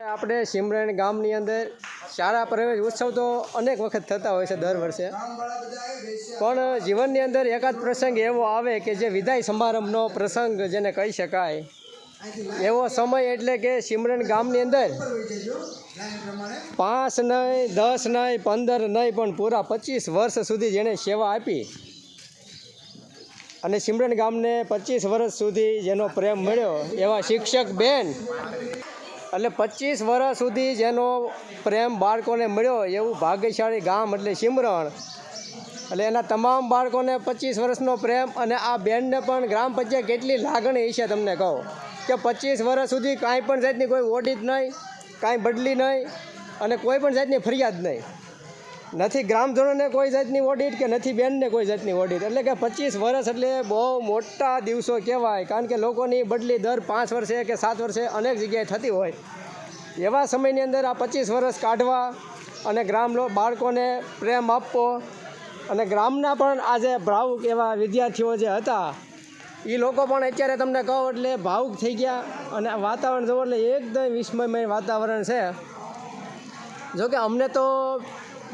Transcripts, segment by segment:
આપણે સિમરણ ગામની અંદર શાળા પ્રવેશ ઉત્સવ તો અનેક વખત થતા હોય છે દર વર્ષે. પણ જીવનની અંદર એકાદ પ્રસંગ એવો આવે કે જે વિદાય સમારંભનો પ્રસંગ જેને કહી શકાય. એવો સમય એટલે કે સિમરણ ગામની અંદર પાંચ નહીં, દસ નહીં, પંદર નહીં, પણ પૂરા પચીસ વર્ષ સુધી જેણે સેવા આપી. અને સિમરણ ગામને પચીસ વર્ષ સુધી જેનો પ્રેમ મળ્યો એવા શિક્ષક બેન એટલે પચીસ વર્ષ સુધી જેનો પ્રેમ બાળકોને મળ્યો એવું ભાગ્યશાળી ગામ એટલે સિમરણ. એટલે એના તમામ બાળકોને પચીસ વર્ષનો પ્રેમ અને આ બેનને પણ ગ્રામ પંચાયત કેટલી લાગણી છે તમને કહો. કે પચીસ વર્ષ સુધી કાંઈ પણ જાતની કોઈ ઓડિટ નહીં, કાંઈ બદલી નહીં અને કોઈ પણ જાતની ફરિયાદ નહીં. નથી, ગ્રામજનોને કોઈ જાતની ઓડિટ કે નથી, બેનને કોઈ જાતની ઓડિટ એટલે કે પચીસ વર્ષ એટલે બહુ મોટા દિવસો કહેવાય. કારણ કે લોકોની બદલી દર પાંચ વર્ષે કે સાત વર્ષે અનેક જગ્યાએ થતી હોય. એવા સમયની અંદર આ પચીસ વર્ષ કાઢવા અને ગ્રામ બાળકોને પ્રેમ આપવો અને ગ્રામના પણ આજે ભાવુક એવા વિદ્યાર્થીઓ જે હતા એ લોકો પણ અત્યારે તમને કહો એટલે ભાવુક થઈ ગયા. અને વાતાવરણ જોવો એટલે એકદમ વિસ્મયમય વાતાવરણ છે. જોકે અમને તો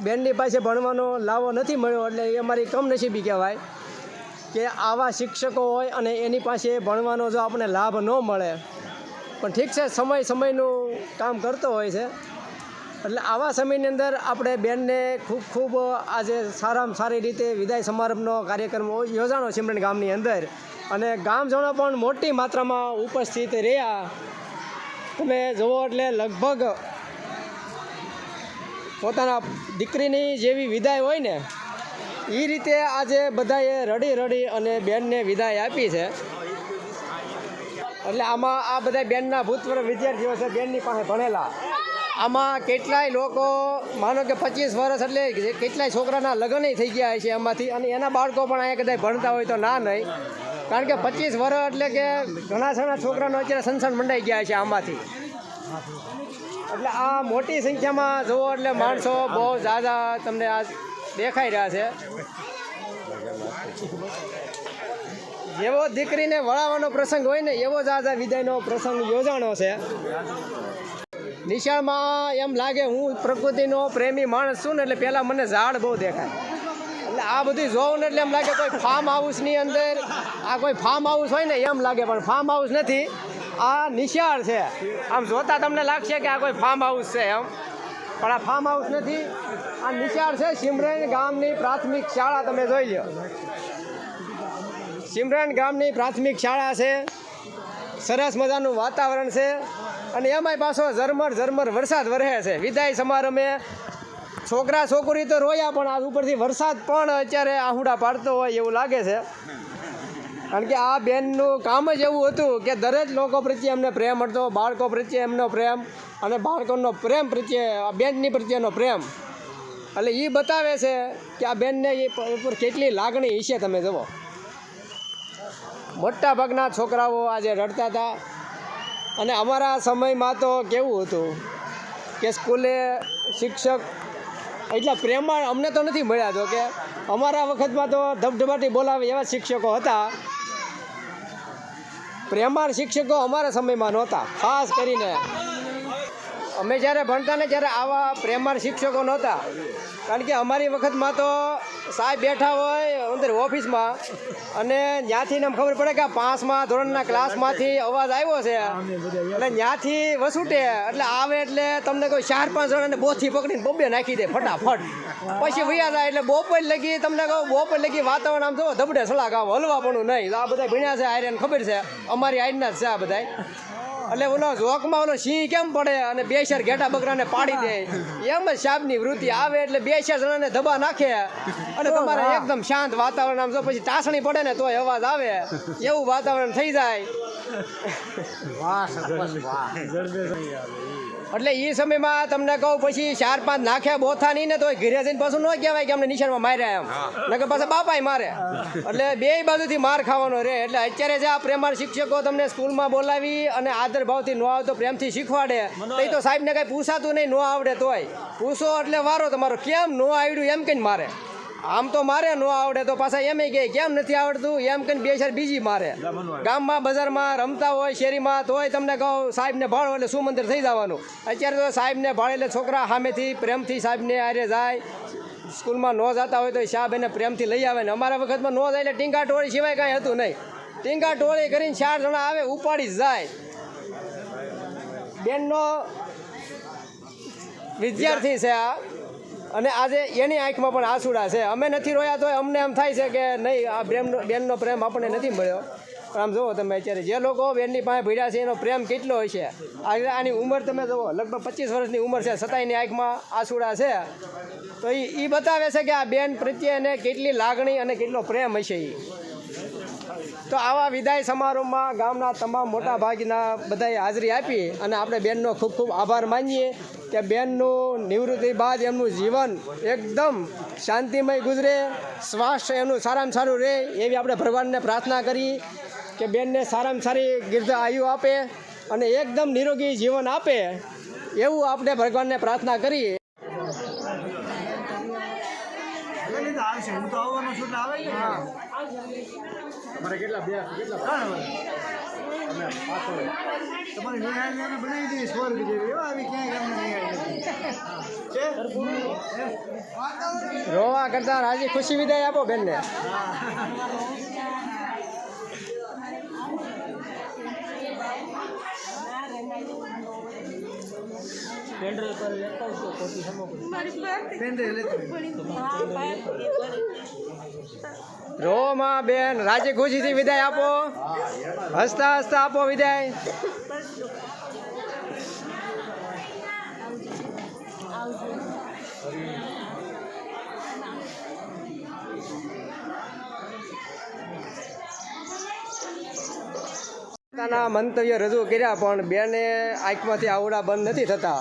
બેનની પાસે ભણવાનો લાવો નથી મળ્યો એટલે એ અમારી કમનસીબી કહેવાય કે આવા શિક્ષકો હોય અને એની પાસે ભણવાનો જો આપણને લાભ ન મળે, પણ ઠીક છે, સમય સમયનું કામ કરતો હોય છે. એટલે આવા સમયની અંદર આપણે બેનને ખૂબ ખૂબ આજે સારામાં સારી રીતે વિદાય સમારંભનો કાર્યક્રમ યોજાણો સિમરન ગામની અંદર. અને ગામજનો પણ મોટી માત્રામાં ઉપસ્થિત રહ્યા. તમે જુઓ એટલે લગભગ પોતાના દીકરીની જેવી વિદાય હોય ને એ રીતે આજે બધાએ રડી રડી અને બેનને વિદાય આપી છે. એટલે આમાં આ બધા બેનના ભૂતપૂર્વ વિદ્યાર્થીઓ છે, બેનની પાસે ભણેલા. આમાં કેટલાય લોકો, માનો કે પચીસ વર્ષ એટલે કેટલાય છોકરાના લગ્ન થઈ ગયા છે એમાંથી અને એના બાળકો પણ અહીંયા કદાચ ભણતા હોય તો ના નહીં. કારણ કે પચીસ વર્ષ એટલે કે ઘણા ઘણા છોકરાનો અત્યારે સંસાર મંડાઈ ગયા છે આમાંથી. એટલે આ મોટી સંખ્યામાં જુઓ એટલે માણસો બહુ ઝાઝા તમને આ દેખાઈ રહ્યા છે. જેવો દીકરીને વળાવવાનો પ્રસંગ હોય ને, એવો ઝાઝા વિદાયનો પ્રસંગ યોજાણો છે. નિશાળમાં એમ લાગે હું પ્રકૃતિનો પ્રેમી માણસ છું ને, એટલે પહેલાં મને ઝાડ બહુ દેખાય. એટલે આ બધું જોઉં ને એટલે એમ લાગે કોઈ ફાર્મ હાઉસની અંદર, આ કોઈ ફાર્મ હાઉસ હોય ને, એમ લાગે, પણ ફાર્મ હાઉસ નથી. આ નિશાળ છે. આમ જોતા તમને લાગશે કે આ કોઈ ફાર્મ હાઉસ છે એમ. પણ આ ફાર્મ હાઉસ નથી. આ નિશાળ છે સિમરેન ગામની પ્રાથમિક શાળા, તમે જોઈ લો. સિમરેન ગામની પ્રાથમિક શાળા છે. સરસ મજાનું વાતાવરણ છે. અને એમાંય પાછો ઝરમર ઝરમર વરસાદ વરહે છે. વિદાય સમારંભે છોકરા છોકરી તો રોયા પણ આ ઉપરથી વરસાદ પણ અત્યારે આહુડા પાડતો હોય એવું લાગે છે. કારણ કે આ બેનનું કામ જ એવું હતું કે દરેક લોકો પ્રત્યે એમને પ્રેમ હતો, બાળકો પ્રત્યે એમનો પ્રેમ અને બાળકોનો પ્રેમ પ્રત્યે, આ બેનની પ્રત્યેનો પ્રેમ. એટલે એ બતાવે છે કે આ બેનને એ પર કેટલી લાગણી હશે તમે જુઓ. મોટા ભાગના છોકરાઓ આજે રડતા હતા. અને અમારા સમયમાં તો કેવું હતું કે સ્કૂલે શિક્ષક એટલા પ્રેમાળ અમને તો નથી મળ્યા તો કે અમારા વખતમાં તો ધબધબાટી બોલાવે એવા શિક્ષકો હતા પ્રેમાળ શિક્ષકો અમારા સમયમાં નહોતા ખાસ કરીને અમે જ્યારે ભણતા ને ત્યારે આવા પ્રેમાળ શિક્ષકો નહોતા. કારણ કે અમારી વખતમાં તો સાહેબ બેઠા હોય અંદર ઓફિસમાં અને ત્યાંથી એમ ખબર પડે કે પાંચમા ધોરણના ક્લાસમાંથી અવાજ આવ્યો છે. એટલે ત્યાંથી વસૂટે. એટલે આવે એટલે તમને કોઈ ચાર પાંચ જણાને બોથી પકડીને બબ્બે નાખી દે ફટાફટ. પછી ભૈયા થાય એટલે બપોર લગી તમને કહું, બપોર લગી વાતાવરણ આમ જો ધબડે સલાહ ગામ હલવા પણ નહીં આ બધા ભણ્યા છે આયરન ખબર છે. અમારી આઈડના જ છે આ બધા એટલે ઓલો જોકમાં ઓલો સિંહ કેમ પડે અને બે શેર ઘેટા બકરાને પાડી દે? એમ જ સાપની વૃત્તિ આવે એટલે બે શેર જણાને ધબા નાખે અને તમારે એકદમ શાંત વાતાવરણ આમ જો પછી તાસણી પડે ને તોય અવાજ આવે. એવું વાતાવરણ થઈ જાય. એટલે એ સમયમાં તમને કહું પછી ચાર પાંચ નાખ્યા બોથા નહીં ને તો ઘરે જઈને પાછું ન કહેવાય કે અમને નિશાળમાં માર્યા એમ. નકર પાછા બાપાય મારે. એટલે બે બાજુથી માર ખાવાનો રહે એટલે અત્યારે જે આ પ્રેમાળ શિક્ષકો તમને સ્કૂલમાં બોલાવી અને આદર ભાવથી ન આવતો પ્રેમથી શીખવાડે તો એ તો સાહેબને કાંઈ પૂછાતું નહીં ન આવડે તોય. પૂછો એટલે વારો તમારો. કેમ ન આવડ્યું એમ કહીને મારે. આમ તો મારે ન આવડે તો પાછા એમ કે કેમ નથી આવડતું? એમ કહીને બે ચાર બીજી મારે. ગામમાં બજારમાં રમતા હોય શેરીમાં તોય તમને કહો સાહેબને ભાળો એટલે શું મંદિર થઈ જવાનું. અત્યારે તો સાહેબને ભાળે એટલે છોકરા સામેથી પ્રેમથી સાહેબને આરે જાય. સ્કૂલમાં ન જતા હોય તો સાહેબ એને પ્રેમથી લઈ આવે ને અમારા વખતમાં ન જાય એટલે ટીંગા ટોળી સિવાય કાંઈ હતું નહીં. ટીંગા ટોળી કરીને ચાર જણા આવે ઉપાડી જાય. બેનનો વિદ્યાર્થી છે આ. અને આજે એની આંખમાં પણ આંસુડા છે. અમે નથી રોયા તો અમને એમ થાય છે કે નહીં, આ પ્રેમનો બેનનો પ્રેમ આપણને નથી મળ્યો. પણ આમ જુઓ તમે અત્યારે, જે લોકો બેનની પાસે ભીડ્યા છે, એનો પ્રેમ કેટલો હોય છે? આની ઉંમર તમે જુઓ લગભગ પચીસ વર્ષની ઉંમર છે છતાંય આંખમાં આંસુડા છે. તો એ બતાવે છે કે આ બેન પ્રત્યે એને કેટલી લાગણી અને કેટલો પ્રેમ હશે એ તો આવા વિદાય સમારોહમાં ગામના તમામ મોટા ભાગના બધાએ હાજરી આપી અને આપણે બેનનો ખૂબ ખૂબ આભાર માનીએ કે બેનનું નિવૃત્તિ બાદ એમનું જીવન એકદમ શાંતિમય ગુજરે, સ્વાસ્થ્ય એમનું સારામાં સારું રહે એવી આપણે ભગવાનને પ્રાર્થના કરી કે બેનને સારામાં સારી ગીર્ધ આયુ આપે અને એકદમ નિરોગી જીવન આપે એવું આપણે ભગવાનને પ્રાર્થના કરીએ તમારે કેટલા બે કેટલા ત્રણ વર્ષ તમારી નિહાળી અમે બનાવી દઈએ સ્વર્ગ જેવી. એવા આવી ક્યાંય ગામને નિહાળી નથી. રોવા કરતા રાજી ખુશી વિદાય આપો બેનને. પેન્ડ્રાઈવ લેતી રોમા બેન રાજી ખુશીથી વિદાય આપો. હસતા હસતા આપો વિદાય. પોતાના મંતવ્ય રજૂ કર્યા પણ બેને આંખમાંથી આવડા બંધ નથી થતા.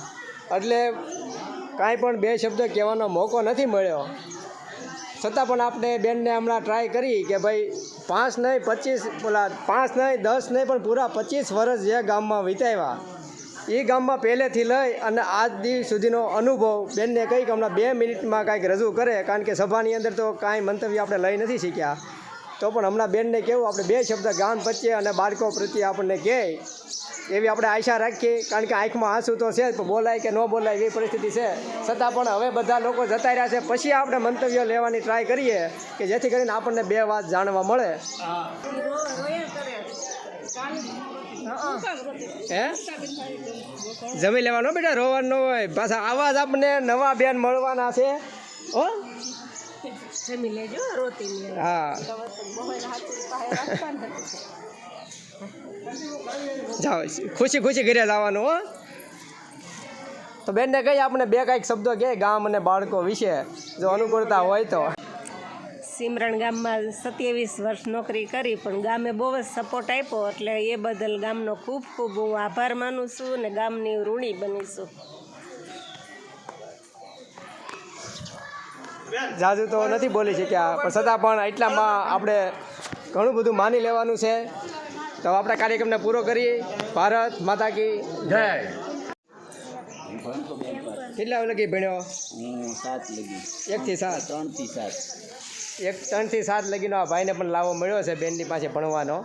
એટલે કાંઈ પણ બે શબ્દ કહેવાનો મોકો નથી મળ્યો. છતાં પણ આપણે બેનને હમણાં ટ્રાય કરી કે ભાઈ પાંચ નહીં, પચીસ પેલા પાંચ નહીં, દસ નહીં, પણ પૂરા પચીસ વર્ષ જે ગામમાં વિતાવ્યા એ ગામમાં પહેલેથી લઈ અને આજ દિવસ સુધીનો અનુભવ બેનને કંઈક હમણાં બે મિનિટમાં કાંઈક રજૂ કરે, કારણ કે સભાની અંદર તો કાંઈ મંતવ્ય આપણે લઈ નથી શીખ્યા તો પણ હમણાં બેનને કેવું આપણે બે શબ્દ ગામ પ્રત્યે અને બાળકો પ્રત્યે આપણને કહે. એવી આપણે આશા રાખીએ કારણ કે આંખમાં આંસુ તો છે જ પણ બોલાય કે ન બોલાય એવી પરિસ્થિતિ છે. છતાં પણ હવે બધા લોકો જતા રહ્યા છે. પછી આપણે મંતવ્ય લેવાની ટ્રાય કરીએ કે જેથી કરીને આપણને બે વાત જાણવા મળે. હે? જમી લેવાનો બેટા? રોવાનું હોય. પાછા આવા જ આપણને નવા બેન મળવાના છે. હો? જમી લેજો રોતી હા. જાઓ ખુશી ખુશી ઘરે જવાનું હો. તો બેનને કહી આપણે બે કાંઈક શબ્દો કહે ગામ અને બાળકો વિશે. જો અનુકૂળતા હોય તો. સિમરણ ગામમાં સત્યાવીસ વર્ષ નોકરી કરી પણ ગામે બહુ જ સપોર્ટ આપ્યો એટલે એ બદલ ગામનો ખૂબ ખૂબ હું આભાર માનું છું અને ગામની ઋણી બનીશું જાજુ તો નથી બોલી શક્યા પણ છતાં પણ એટલામાં આપણે ઘણું બધું માની લેવાનું છે. તો આપણા કાર્યક્રમને પૂરો કરીએ. ભારત માતા કી જય. કેટલા લગી ભણ્યો? હું સાત લગી. એકથી સાત? ત્રણથી સાત. એક ત્રણથી સાત લગીનો આ ભાઈને પણ લાવો મળ્યો છે બેનની પાસે ભણવાનો.